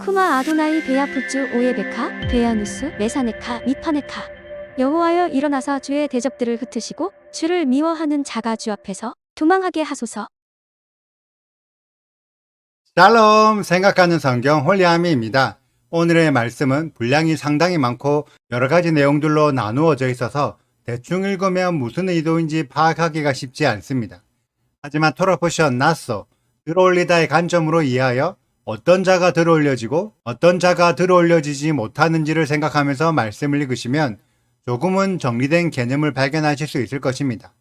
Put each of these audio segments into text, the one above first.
쿠마 아도나이 베야푸츠 오예베카 베야누스 메사네카 미파네카 여호와여 일어나사 주의 대적들을 흩으시고 주를 미워하는 자가 주 앞에서 도망하게 하소서 샬롬 생각하는 성경 홀리아미입니다. 오늘의 말씀은 분량이 상당히 많고 여러 가지 내용들로 나누어져 있어서 대충 읽으면 무슨 의도인지 파악하기가 쉽지 않습니다. 하지만 토라포션 나소 들어올리다의 관점으로 이해하여 어떤 자가 들어올려지고 어떤 자가 들어올려지지 못하는지를 생각하면서 말씀을 읽으시면 조금은 정리된 개념을 발견하실 수 있을 것입니다.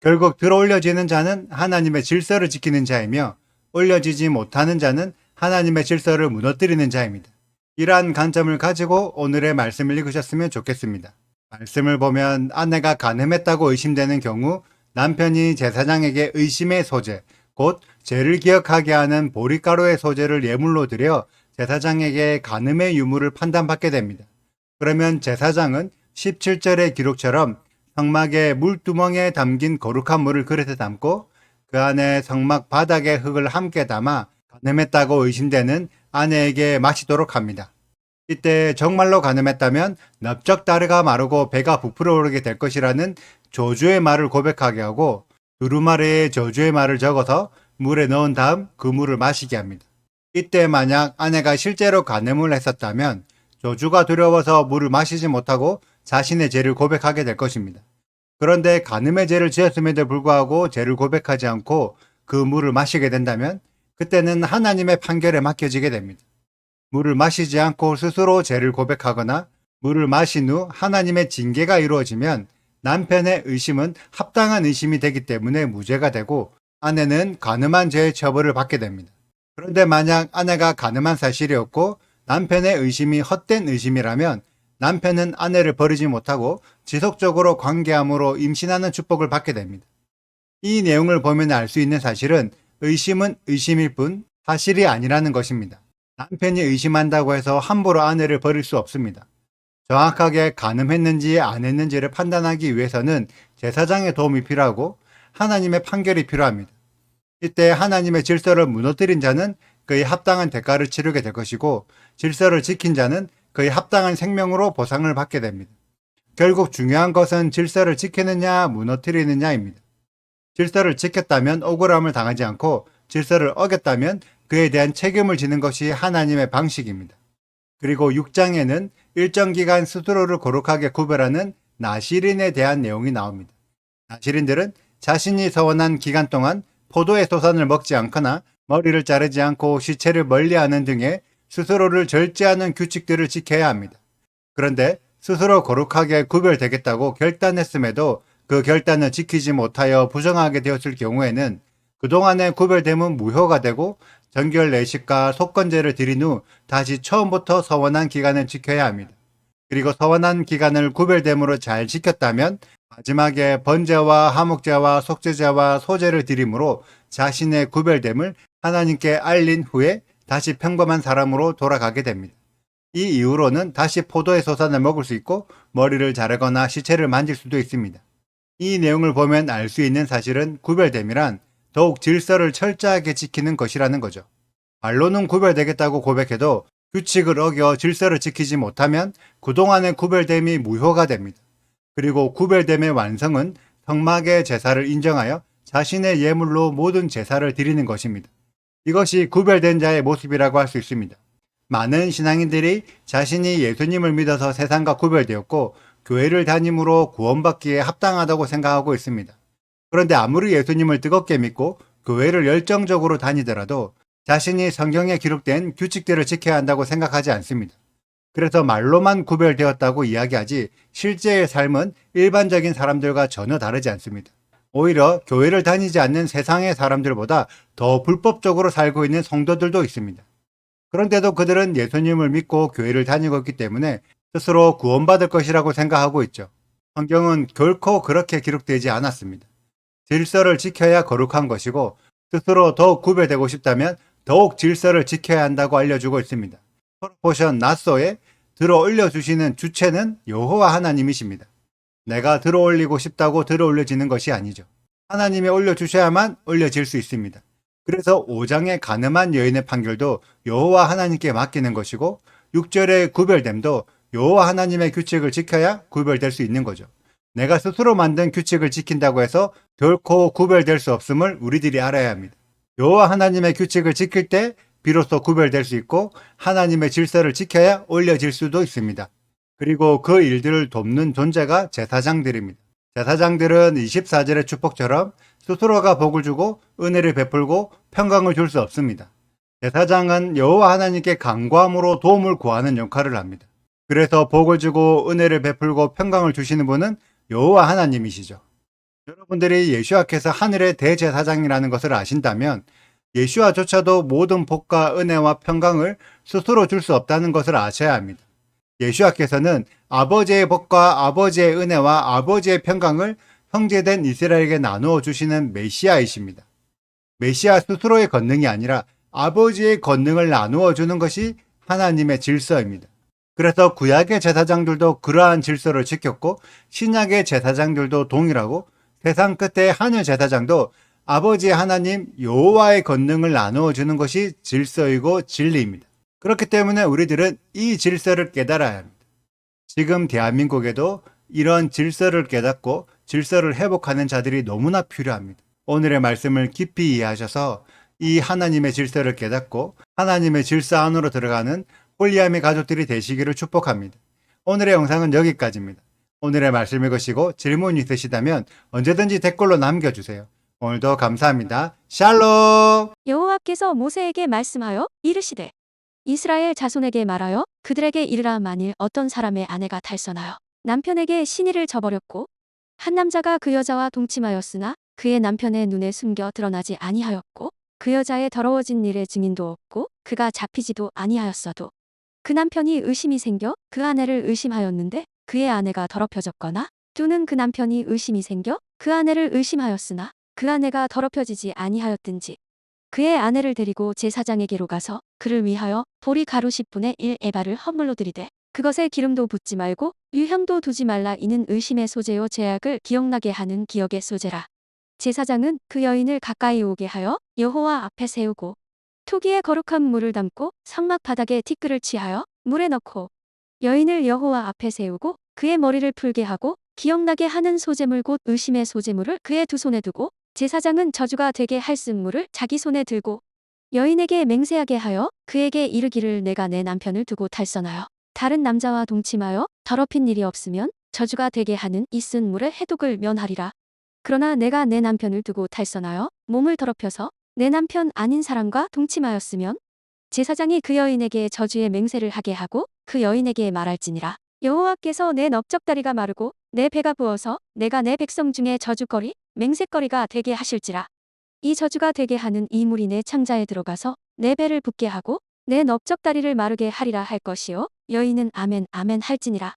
결국 들어올려지는 자는 하나님의 질서를 지키는 자이며 올려지지 못하는 자는 하나님의 질서를 무너뜨리는 자입니다. 이러한 관점을 가지고 오늘의 말씀을 읽으셨으면 좋겠습니다. 말씀을 보면 아내가 간음했다고 의심되는 경우 남편이 제사장에게 의심의 소재, 곧 죄를 기억하게 하는 보리가루의 소재를 예물로 드려 제사장에게 간음의 유무를 판단받게 됩니다. 그러면 제사장은 17절의 기록처럼 성막의 물두멍에 담긴 거룩한 물을 그릇에 담고 그 안에 성막 바닥의 흙을 함께 담아 간음했다고 의심되는 아내에게 마시도록 합니다. 이때 정말로 간음했다면 넓적 다리가 마르고 배가 부풀어 오르게 될 것이라는 저주의 말을 고백하게 하고 두루마리에 저주의 말을 적어서 물에 넣은 다음 그 물을 마시게 합니다. 이때 만약 아내가 실제로 간음을 했었다면 저주가 두려워서 물을 마시지 못하고 자신의 죄를 고백하게 될 것입니다. 그런데 간음의 죄를 지었음에도 불구하고 죄를 고백하지 않고 그 물을 마시게 된다면 그때는 하나님의 판결에 맡겨지게 됩니다. 물을 마시지 않고 스스로 죄를 고백하거나 물을 마신 후 하나님의 징계가 이루어지면 남편의 의심은 합당한 의심이 되기 때문에 무죄가 되고 아내는 간음한 죄의 처벌을 받게 됩니다. 그런데 만약 아내가 간음한 사실이 없고 남편의 의심이 헛된 의심이라면 남편은 아내를 버리지 못하고 지속적으로 관계함으로 임신하는 축복을 받게 됩니다. 이 내용을 보면 알 수 있는 사실은 의심은 의심일 뿐 사실이 아니라는 것입니다. 남편이 의심한다고 해서 함부로 아내를 버릴 수 없습니다. 정확하게 간음했는지 안 했는지를 판단하기 위해서는 제사장의 도움이 필요하고 하나님의 판결이 필요합니다. 이때 하나님의 질서를 무너뜨린 자는 그의 합당한 대가를 치르게 될 것이고 질서를 지킨 자는 그의 합당한 생명으로 보상을 받게 됩니다. 결국 중요한 것은 질서를 지키느냐 무너뜨리느냐입니다. 질서를 지켰다면 억울함을 당하지 않고 질서를 어겼다면 그에 대한 책임을 지는 것이 하나님의 방식입니다. 그리고 6장에는 일정 기간 스스로를 거룩하게 구별하는 나시린에 대한 내용이 나옵니다. 나시린들은 자신이 서원한 기간 동안 포도의 소산을 먹지 않거나 머리를 자르지 않고 시체를 멀리하는 등의 스스로를 절제하는 규칙들을 지켜야 합니다. 그런데 스스로 거룩하게 구별되겠다고 결단했음에도 그 결단을 지키지 못하여 부정하게 되었을 경우에는 그동안의 구별됨은 무효가 되고 정결 내식과 속건제를 드린 후 다시 처음부터 서원한 기간을 지켜야 합니다. 그리고 서원한 기간을 구별됨으로 잘 지켰다면 마지막에 번제와 하목제와 속죄제와 소제를 드림으로 자신의 구별됨을 하나님께 알린 후에 다시 평범한 사람으로 돌아가게 됩니다. 이 이후로는 다시 포도의 소산을 먹을 수 있고 머리를 자르거나 시체를 만질 수도 있습니다. 이 내용을 보면 알 수 있는 사실은 구별됨이란 더욱 질서를 철저하게 지키는 것이라는 거죠. 말로는 구별되겠다고 고백해도 규칙을 어겨 질서를 지키지 못하면 그동안의 구별됨이 무효가 됩니다. 그리고 구별됨의 완성은 성막의 제사를 인정하여 자신의 예물로 모든 제사를 드리는 것입니다. 이것이 구별된 자의 모습이라고 할 수 있습니다. 많은 신앙인들이 자신이 예수님을 믿어서 세상과 구별되었고 교회를 다님으로 구원받기에 합당하다고 생각하고 있습니다. 그런데 아무리 예수님을 뜨겁게 믿고 교회를 열정적으로 다니더라도 자신이 성경에 기록된 규칙들을 지켜야 한다고 생각하지 않습니다. 그래서 말로만 구별되었다고 이야기하지 실제의 삶은 일반적인 사람들과 전혀 다르지 않습니다. 오히려 교회를 다니지 않는 세상의 사람들보다 더 불법적으로 살고 있는 성도들도 있습니다. 그런데도 그들은 예수님을 믿고 교회를 다니고 있기 때문에 스스로 구원받을 것이라고 생각하고 있죠. 성경은 결코 그렇게 기록되지 않았습니다. 질서를 지켜야 거룩한 것이고 스스로 더욱 구별되고 싶다면 더욱 질서를 지켜야 한다고 알려주고 있습니다. 포션 나소에 들어 올려주시는 주체는 여호와 하나님이십니다. 내가 들어 올리고 싶다고 들어 올려지는 것이 아니죠. 하나님이 올려주셔야만 올려질 수 있습니다. 그래서 5장의 가늠한 여인의 판결도 여호와 하나님께 맡기는 것이고 6절의 구별됨도 여호와 하나님의 규칙을 지켜야 구별될 수 있는 거죠. 내가 스스로 만든 규칙을 지킨다고 해서 결코 구별될 수 없음을 우리들이 알아야 합니다. 여호와 하나님의 규칙을 지킬 때 비로소 구별될 수 있고 하나님의 질서를 지켜야 올려질 수도 있습니다. 그리고 그 일들을 돕는 존재가 제사장들입니다. 제사장들은 24절의 축복처럼 스스로가 복을 주고 은혜를 베풀고 평강을 줄 수 없습니다. 제사장은 여호와 하나님께 간구함으로 도움을 구하는 역할을 합니다. 그래서 복을 주고 은혜를 베풀고 평강을 주시는 분은 여호와 하나님이시죠. 여러분들이 예수와께서 하늘의 대제사장이라는 것을 아신다면 예수와조차도 모든 복과 은혜와 평강을 스스로 줄 수 없다는 것을 아셔야 합니다. 예수와께서는 아버지의 복과 아버지의 은혜와 아버지의 평강을 형제된 이스라엘에게 나누어 주시는 메시아이십니다. 메시아 스스로의 권능이 아니라 아버지의 권능을 나누어 주는 것이 하나님의 질서입니다. 그래서 구약의 제사장들도 그러한 질서를 지켰고 신약의 제사장들도 동일하고 세상 끝의 하늘 제사장도 아버지 하나님 여호와의 권능을 나누어 주는 것이 질서이고 진리입니다. 그렇기 때문에 우리들은 이 질서를 깨달아야 합니다. 지금 대한민국에도 이런 질서를 깨닫고 질서를 회복하는 자들이 너무나 필요합니다. 오늘의 말씀을 깊이 이해하셔서 이 하나님의 질서를 깨닫고 하나님의 질서 안으로 들어가는 홀리함의 가족들이 되시기를 축복합니다. 오늘의 영상은 여기까지입니다. 오늘의 말씀 읽으시고 질문 있으시다면 언제든지 댓글로 남겨주세요. 오늘도 감사합니다. 샬롬! 여호와께서 모세에게 말씀하여 이르시되 이스라엘 자손에게 말하여 그들에게 이르라 만일 어떤 사람의 아내가 달선하여 남편에게 신의를 저버렸고 한 남자가 그 여자와 동침하였으나 그의 남편의 눈에 숨겨 드러나지 아니하였고 그 여자의 더러워진 일의 증인도 없고 그가 잡히지도 아니하였어도 그 남편이 의심이 생겨 그 아내를 의심하였는데 그의 아내가 더럽혀졌거나 또는 그 남편이 의심이 생겨 그 아내를 의심하였으나 그 아내가 더럽혀지지 아니하였든지 그의 아내를 데리고 제사장에게로 가서 그를 위하여 보리 가루 10분의 1 에바를 헌물로 드리되 그것에 기름도 붓지 말고 유향도 두지 말라 이는 의심의 소재요 제약을 기억나게 하는 기억의 소재라. 제사장은 그 여인을 가까이 오게 하여 여호와 앞에 세우고 토기에 거룩한 물을 담고 성막 바닥에 티끌을 취하여 물에 넣고 여인을 여호와 앞에 세우고 그의 머리를 풀게 하고 기억나게 하는 소재물 곧 의심의 소재물을 그의 두 손에 두고 제사장은 저주가 되게 할 쓴물을 자기 손에 들고 여인에게 맹세하게 하여 그에게 이르기를 내가 내 남편을 두고 탈선하여 다른 남자와 동침하여 더럽힌 일이 없으면 저주가 되게 하는 이 쓴물의 해독을 면하리라. 그러나 내가 내 남편을 두고 탈선하여 몸을 더럽혀서 내 남편 아닌 사람과 동침하였으면 제사장이 그 여인에게 저주의 맹세를 하게 하고 그 여인에게 말할지니라. 여호와께서 내 넓적다리가 마르고 내 배가 부어서 내가 내 백성 중에 저주거리 맹세거리가 되게 하실지라. 이 저주가 되게 하는 이 물이 내 창자에 들어가서 내 배를 붓게 하고 내 넓적다리를 마르게 하리라 할 것이요 여인은 아멘 아멘 할지니라.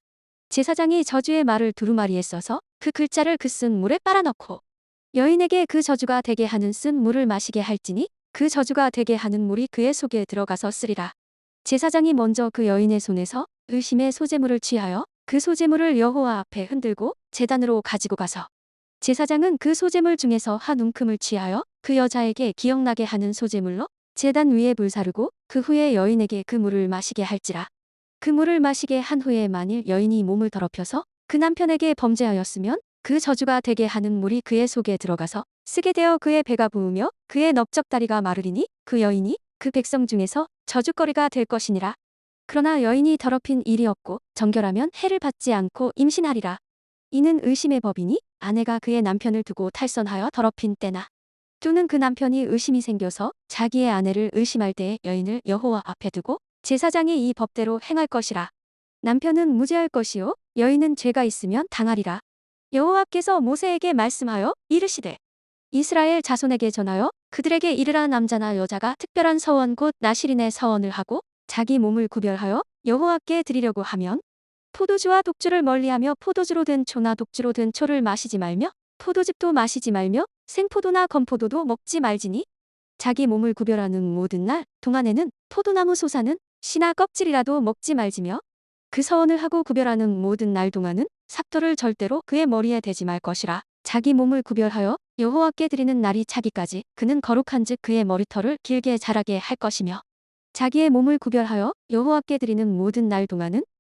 제사장이 저주의 말을 두루마리에 써서 그 글자를 그 쓴 물에 빨아넣고 여인에게 그 저주가 되게 하는 쓴 물을 마시게 할지니 그 저주가 되게 하는 물이 그의 속에 들어가서 쓰리라. 제사장이 먼저 그 여인의 손에서 의심의 소재물을 취하여 그 소재물을 여호와 앞에 흔들고 제단으로 가지고 가서 제사장은 그 소재물 중에서 한 움큼을 취하여 그 여자에게 기억나게 하는 소재물로 제단 위에 불사르고 그 후에 여인에게 그 물을 마시게 할지라. 그 물을 마시게 한 후에 만일 여인이 몸을 더럽혀서 그 남편에게 범죄하였으면 그 저주가 되게 하는 물이 그의 속에 들어가서 쓰게 되어 그의 배가 부으며 그의 넓적다리가 마르리니 그 여인이 그 백성 중에서 저주거리가 될 것이니라. 그러나 여인이 더럽힌 일이 없고 정결하면 해를 받지 않고 임신하리라. 이는 의심의 법이니 아내가 그의 남편을 두고 탈선하여 더럽힌 때나 또는 그 남편이 의심이 생겨서 자기의 아내를 의심할 때에 여인을 여호와 앞에 두고 제사장이 이 법대로 행할 것이라. 남편은 무죄할 것이요 여인은 죄가 있으면 당하리라. 여호와께서 모세에게 말씀하여 이르시되 이스라엘 자손에게 전하여 그들에게 이르라 남자나 여자가 특별한 서원 곧 나시린의 서원을 하고 자기 몸을 구별하여 여호와께 드리려고 하면 포도주와 독주를 멀리하며 포도주로 된 초나 독주로 된 초를 마시지 말며 포도즙도 마시지 말며 생포도나 건포도도 먹지 말지니? 자기 몸을 구별하는 모든 날 동안에는 포도나무 소사는 씨나 껍질이라도 먹지 말지며 그 서원을 하고 구별하는 모든 날 동안은 삭도를 절대로 그의 머리에 대지 말 것이라. 자기 몸을 구별하여 여호와께 드리는 날이 차기까지 그는 거룩한즉 그의 머리털을 길게 자라게 할 것이며 자기의 몸을 구별하여 여호와께 드리는 모든 날 동안은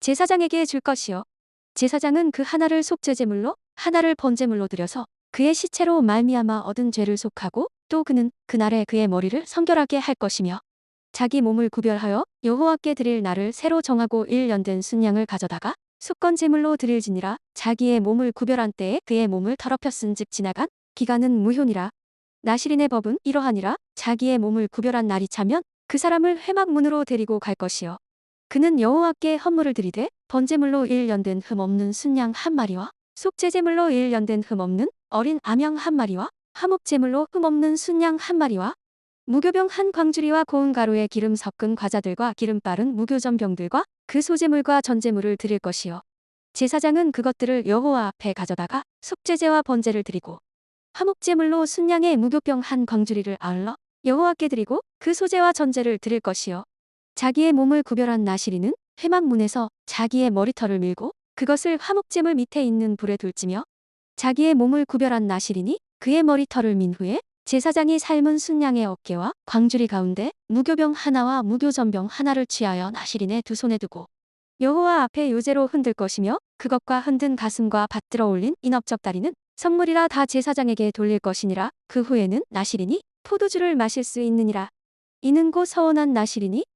제사장에게 줄 것이요. 제사장은 그 하나를 속죄제물로 하나를 번제물로 드려서 그의 시체로 말미암아 얻은 죄를 속하고 또 그는 그날에 그의 머리를 성결하게 할 것이며 자기 몸을 구별하여 여호와께 드릴 날을 새로 정하고 일년된 순양을 가져다가 속건 제물로 드릴지니라. 자기의 몸을 구별한 때에 그의 몸을 더럽혔은즉 지나간 기간은 무효니라. 나시린의 법은 이러하니라. 자기의 몸을 구별한 날이 차면 그 사람을 회막문으로 데리고 갈 것이요 그는 여호와께 헌물을 드리되 번제물로 일년된 흠 없는 순양 한 마리와 속죄제물로 일년된 흠 없는 어린 암양 한 마리와 화목제물로 흠 없는 순양 한 마리와 무교병 한 광주리와 고운 가루에 기름 섞은 과자들과 기름 바른 무교전병들과 그 소제물과 전제물을 드릴 것이요. 제사장은 그것들을 여호와 앞에 가져다가 속죄제와 번제를 드리고 화목제물로 순양의 무교병 한 광주리를 아울러 여호와께 드리고 그 소제와 전제를 드릴 것이요 자기의 몸을 구별한 나시리는 회막문에서 자기의 머리털을 밀고 그것을 화목제물 밑에 있는 불에 둘지며 자기의 몸을 구별한 나시리니 그의 머리털을 민 후에 제사장이 삶은 순양의 어깨와 광주리 가운데 무교병 하나와 무교전병 하나를 취하여 나시린의 두 손에 두고 여호와 앞에 요제로 흔들 것이며 그것과 흔든 가슴과 받들어 올린 인업적 다리는 선물이라 다 제사장에게 돌릴 것이니라. 그 후에는 나시린이 포도주를 마실 수 있느니라. 이는 곧 서원한 나시린이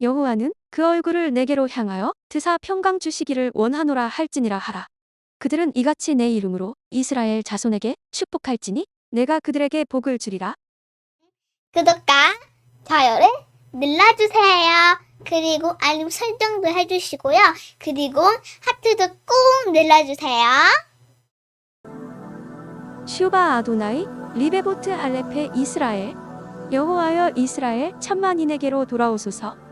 여호와는 그 얼굴을 내게로 향하여 드사 평강 주시기를 원하노라 할지니라 하라 그들은 이같이 내 이름으로 이스라엘 자손에게 축복할지니 내가 그들에게 복을 주리라 구독과 좋아요를 눌러주세요. 그리고 알림 설정도 해주시고요. 그리고 하트도 꼭 눌러주세요. 슈바 아도나이 리베보트 할레페 이스라엘 여호와여 이스라엘 천만인에게로 돌아오소서